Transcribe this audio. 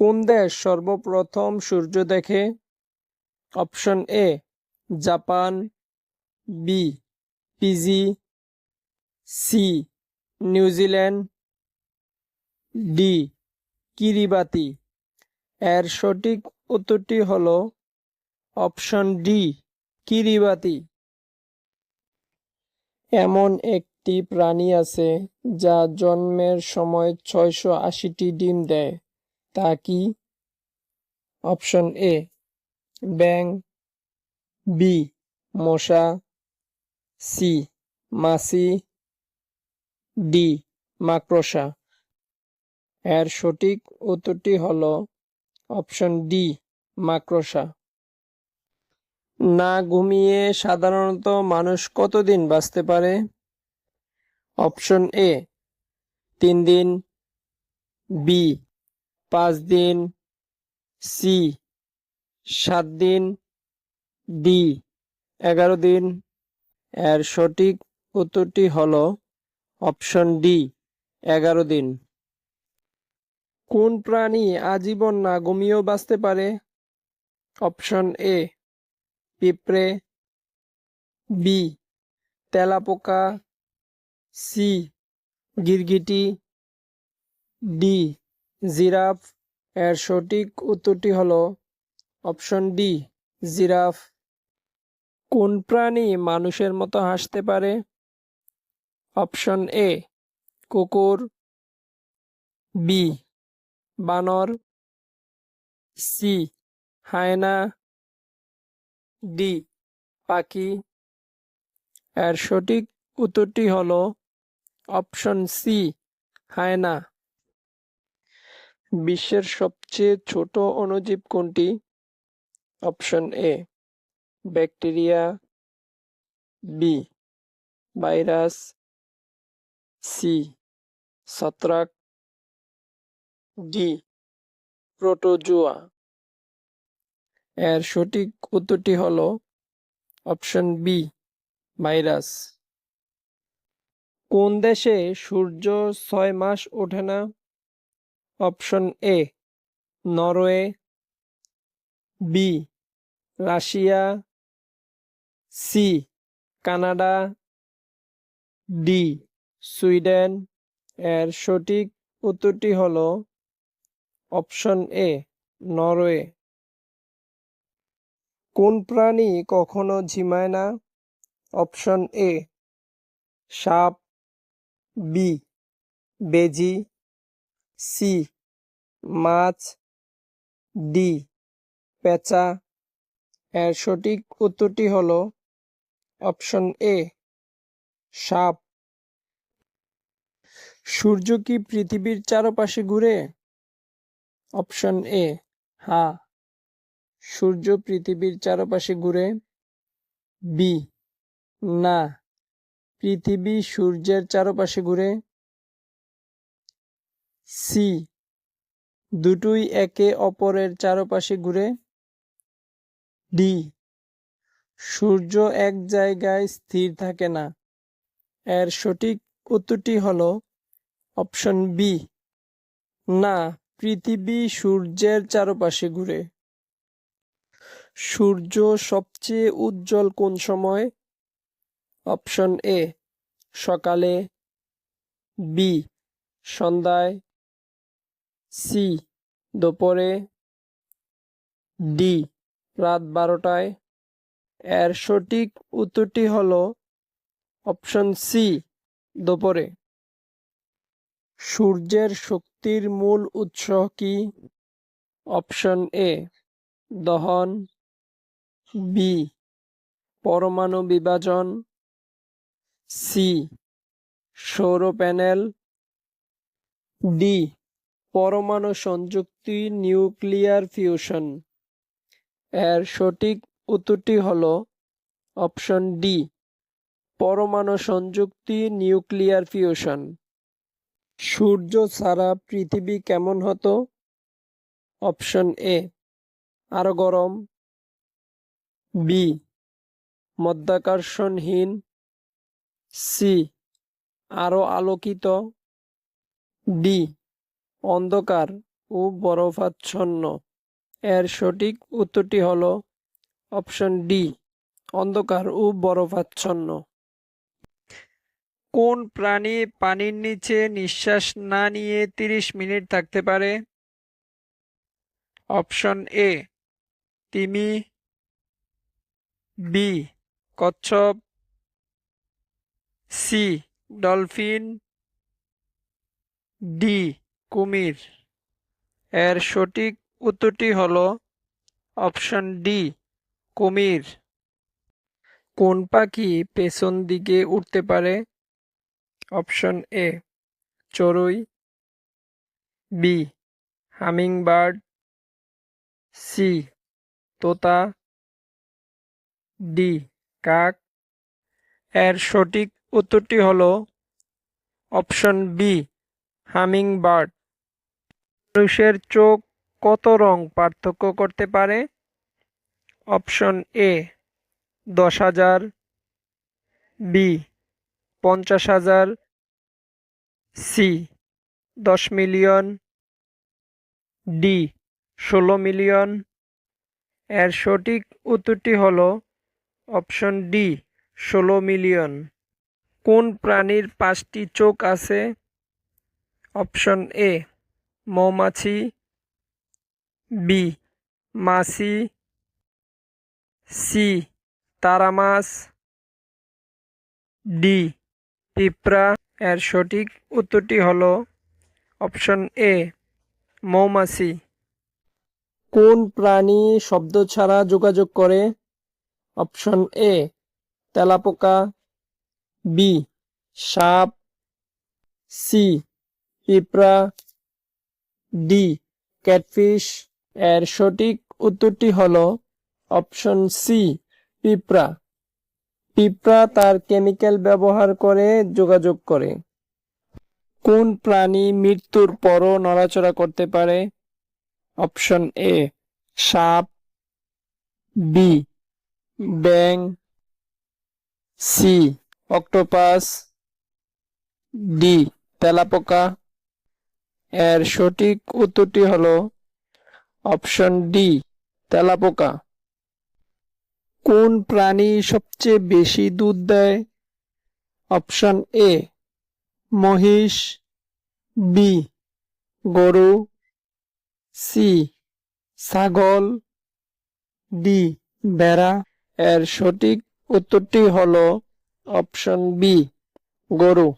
কোন দেশ সর্বপ্রথম সূর্য দেখে? Option A, Japan. B, Fiji. C New Zealand D, Kiribati. এর সঠিক উত্তরটি হল অপশন ডি, কিরিবাতি। এমন একটি প্রাণী আছে যা জন্মের সময় ছয়শো আশিটি ডিম দেয়। তা কি? অপশন এ, ব্যাং, বি, মশা, সি মাসি ডি, মাকড়সা। এর সঠিক উত্তরটি হলো অপশন ডি, মাকড়সা। না ঘুমিয়ে সাধারণত মানুষ কতদিন বাঁচতে পারে? অপশন এ, তিন দিন। বি পাঁচ দিন, সি, সাত দিন, ডি, এগারো দিন। এর সঠিক উত্তরটি হলো অপশন ডি, এগারো দিন। কোন প্রাণী আজীবন না ঘুমিয়েও বাঁচতে পারে? অপশন এ, পিঁপড়ে। বি, তেলাপোকা। সি, গিরগিটি। ডি জিরাফ এর সঠিক উত্তরটি হলো অপশন ডি, জিরাফ। কোন প্রাণী মানুষের মতো হাসতে পারে? অপশন এ, কুকুর। বি, বানর। সি, হায়না। ডি, পাখি। এর সঠিক উত্তরটি হলো অপশন সি, হায়না। বিশ্বের সবচেয়ে ছোট অণুজীব কোনটি? Option A, bacteria B, virus C, ছত্রাক ডি, প্রোটোজোয়া। এর সঠিক উত্তরটি হল অপশন বি, ভাইরাস। কোন দেশে সূর্য ছয় মাস ওঠে না? Option A, Norway, B, Russia, C, Canada, D, Sweden. এর সঠিক উত্তরটি হল অপশন এ, নরওয়ে। কোন প্রাণী কখনো ঝিমায় না? অপশন এ, সাপ। বি, বেজি। সি, মাছ, ডি, পেঁচা। এর সঠিক উত্তরটি হলো অপশন এ, সাপ। সূর্য কি পৃথিবীর চারপাশে ঘুরে? অপশন এ হ্যাঁ সূর্য পৃথিবীর চারপাশে ঘুরে? বি, না। পৃথিবী সূর্যের চারপাশে ঘুরে? সি। দুটোই একে অপরের চারপাশে ঘুরে। ডি। সূর্য এক জায়গায় স্থির থাকে না। এর সঠিক উত্তরটি হলো অপশন বি। না, পৃথিবী সূর্যের চারপাশে ঘুরে। সূর্য সবচেয়ে উজ্জ্বল কোন সময়? অপশন এ, সকালে। বি, সন্ধ্যায়। সি, দুপুরে ডি, রাত বারোটায়। এর সঠিক উত্তরটি হলো অপশন সি, দুপুরে। সূর্যের শক্তির মূল উৎস কি? অপশন এ, দহন। বি, পরমাণু বিভাজন। সি, সৌর প্যানেল। ডি পরমাণু সংযুক্তি নিউক্লিয়ার ফিউশন। এর সঠিক উত্তরটি হল অপশন ডি, পরমাণু সংযুক্তি নিউক্লিয়ার ফিউশন। সূর্য ছাড়া পৃথিবী কেমন হতো? অপশন এ, আরও গরম। বি, মধ্যাকর্ষণহীন। সি, আরও আলোকিত। ডি অন্ধকার ও বরফাচ্ছন্ন। এর সঠিক উত্তরটি হলো অপশন ডি, অন্ধকার ও বরফাচ্ছন্ন। কোন প্রাণী পানির নিচে নিঃশ্বাস না নিয়ে তিরিশ মিনিট থাকতে পারে? অপশন এ, তিমি। বি, কচ্ছপ। C, dolphin. ডি কুমির। এর সঠিক উত্তরটি হল অপশন ডি, কুমির। কোন পাখি পেছন দিকে উঠতে পারে? অপশন এ, চড়ুই। বি হামিং বার্ড সি, তোতা। ডি, কাক। এর সঠিক উত্তরটি হল অপশন বি হামিং বার্ড মানুষের চোখ কত রং পার্থক্য করতে পারে? অপশন এ, দশ হাজার, বি, পঞ্চাশ হাজার, সি, দশ মিলিয়ন, ডি, ষোলো মিলিয়ন। এর সঠিক উত্তরটি হল অপশন ডি, ষোলো মিলিয়ন। কোন প্রাণীর পাঁচটি চোখ আছে? অপশন এ মৌমাছি, বি, মাছি, সি তারা মাছ ডি, পিঁপড়া। এর সঠিক উত্তরটি হলো অপশন এ, মৌমাছি। কোন প্রাণী শব্দ ছাড়া যোগাযোগ করে? অপশন এ, তেলাপোকা। বি, সাপ। সি, পিঁপড়া। D, catfish. এর সঠিক উত্তরটি হল অপশন সি, পিঁপড়া। পিঁপড়া তার কেমিক্যাল ব্যবহার করে যোগাযোগ করে। কোন প্রাণী মৃত্যুর পরও নড়াচড়া করতে পারে? অপশন এ, সাপ। বি ব্যাং সি, অক্টোপাস। ডি, তেলাপোকা। এর সঠিক উত্তরটি হল অপশন ডি, তেলাপোকা। কোন প্রাণী সবচেয়ে বেশি দুধ দেয়? অপশন এ, মহিষ। বি, গরু। সি, ছাগল। ডি, ভেড়া। এর সঠিক উত্তরটি হল অপশন বি, গরু।